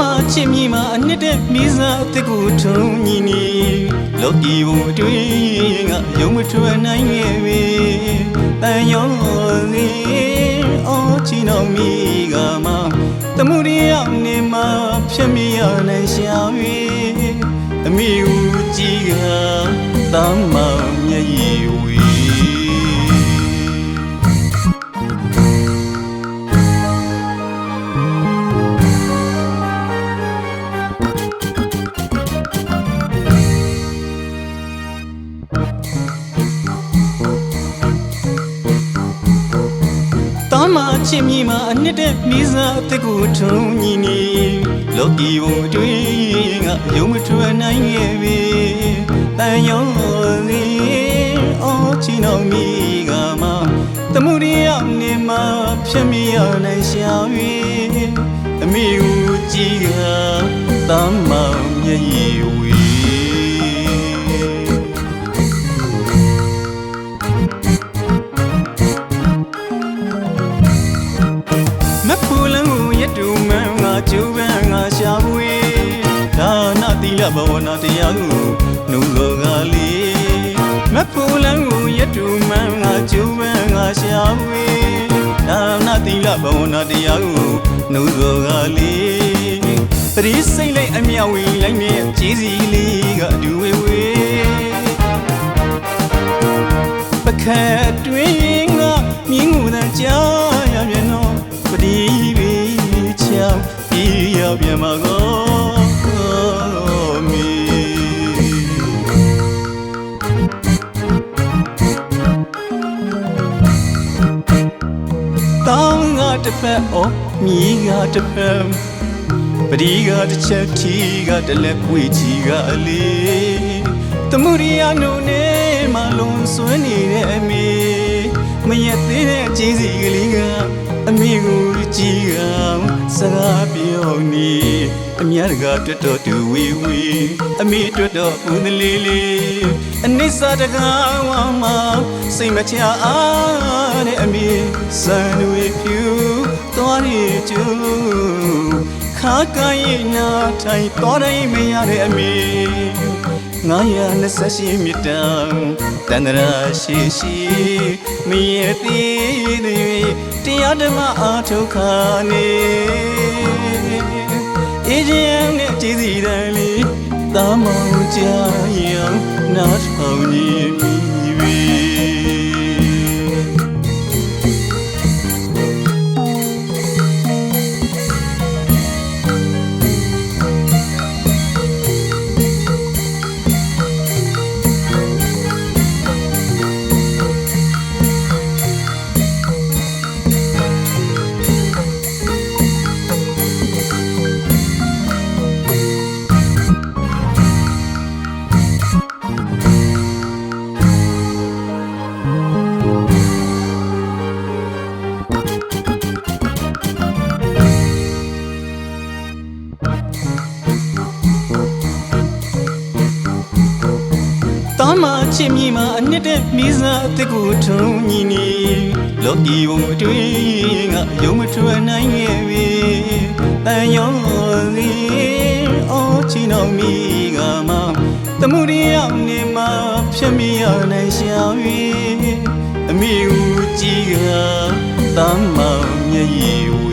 မချစ်မြီမှာအနှစ်တဲ့မိစားအစ်ကိုထုံညီနေလောကီဘုံအတွင်းကယုံမထွက်နိုင်ရဲ့ပဲတန်ရောနေအော်ချီတော်မိကမှတမှုရရောက်နေမှာဖြစ်မရနိုင်ရှာပြီအမိဦးကြီးကတမ်းမမျက်ရည်ဝီ မချစ်မြီမှာအနှစ်တဲ့မိစားအစ်ကိုထုံညီနေလောကီဘုံအတွင်းကယုံမထွက်နိုင်ရဲ့ပဲတန်ရောနေအော်ချီတော်မိကမှတမှုရရောက်နေမှာဖြစ်မရနိုင်ရှာပြီအမိဦးကြီးကတမ်းမမျက်ရည် ဘဝနာတရားကိုနုလောကလေးမဖူလန်းကိုရတူမန်းငါကျူပန်းငါရှာပွေဒါနတိလဘဝနာတရားကိုနုလောကလေးပရိစိတ်လိုက်အမြဝီလိုက်နဲ့ကြည်စီလေးကအဒူဝေဝေပခတ်တွင်က တစ်ဖက်အော်မြီးကတစ်ဖက်ပဒီကတစ်ချက်ထီကတလက်ပွေချီကအလေးတမှုရိယာနုနဲ့မလုံးစွဲနေတဲ့အမေမရက်သေးတဲ့ကြေးစီကလေးကအ မေကိုကြည်ကစကားပြောနေအမြတ်ကတွတ်တော်တူဝီဝီအမေတွတ်တော်ဦးသလေးလေးအနိစ္စတကားဝါမစိတ်မချအားတဲ့အမေစံတွေဖြူသွားရကျူခါကရင်နာထိုင်တော်တိုင်းမရတဲ့အမေငါရနှစ်ရှိမြတ်တံတန္တရာရှိရှိမရသေးသေး တရားဓမ္မအားထုတ်ခါနေအေးခြင်းနဲ့ကြည်စီတန်လေးတာမောင်ကြရင်နားထောင်နေ ချစ်မြီမှာအနှစ်တဲ့မိစားအစ်ကိုထုံညီနေလောကီဘုံအတွင်းကယုံမထွက်နိုင်ရဲ့ပဲတန်ရောလေးအော်ချီတော်မိကမှတမှုရရောက်နေမှာဖြစ်မရနိုင်ရှာပြီအမိဦးကြီးကတမ်းမမျက်ရည်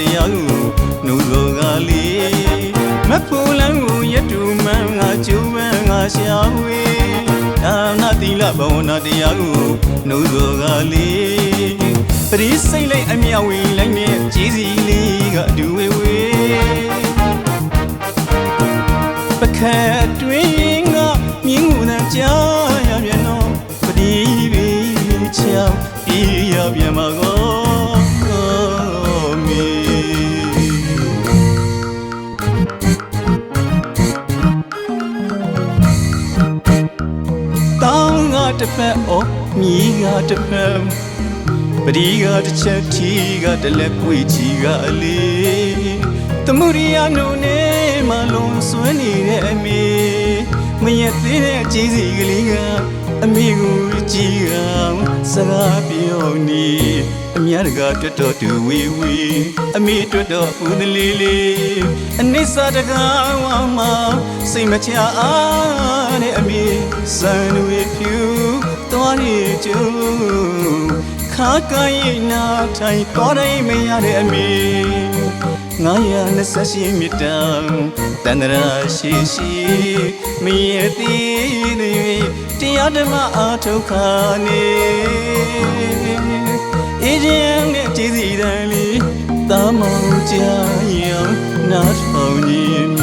တရားကိုနုသောကလေးမဖူလန်းကိုရတူမန်းငါကျူပန်းငါရှာပွေဒါနတိလဘဝနာတရားကိုနုသောကလေးပရိစိတ်လိုက်အမြဝီလိုက်နဲ့ကြည်စီလေးကအဒူဝေဝေပခတ်တွင်ကမြင်းငူတန်ကြားရပြန်တော့ပဒီပီချောင်းပြေးရပြန်မှာကော တောင်းကတစ်ဖက်အော်မြီးကတစ်ဖက်ပဒီကတစ်ချက်ထီကတလက်ပွေချီကအလေးတမှုရိယာနုနဲ့မှလုံးစွဲနေတဲ့အမေမရက်သေးတဲ့ကြေးစီကလေးကအမေကိုကြည်အောင်စကားပြောနေအများတကာတွတ်တော်တူဝေဝေအမေတွတ်တော်ဦးသလေးလေး အနိစ္စတကားဝမ်းမှာစိတ်မချအားတဲ့အမေစံတွေဖြူသွားနေကြုံခါကိုင်းနာထိုင်တော်တိုင်းမရတဲ့အမေငါရ28မြစ်တံတန္တရာရှိရှိမရသေးသေးတရားဓမ္မအားထုတ်ခါနေအေးခြင်းနဲ့ကြည်စီတန်လီတာမောင်ကြ ရအောင်နားထောင်ခြင်း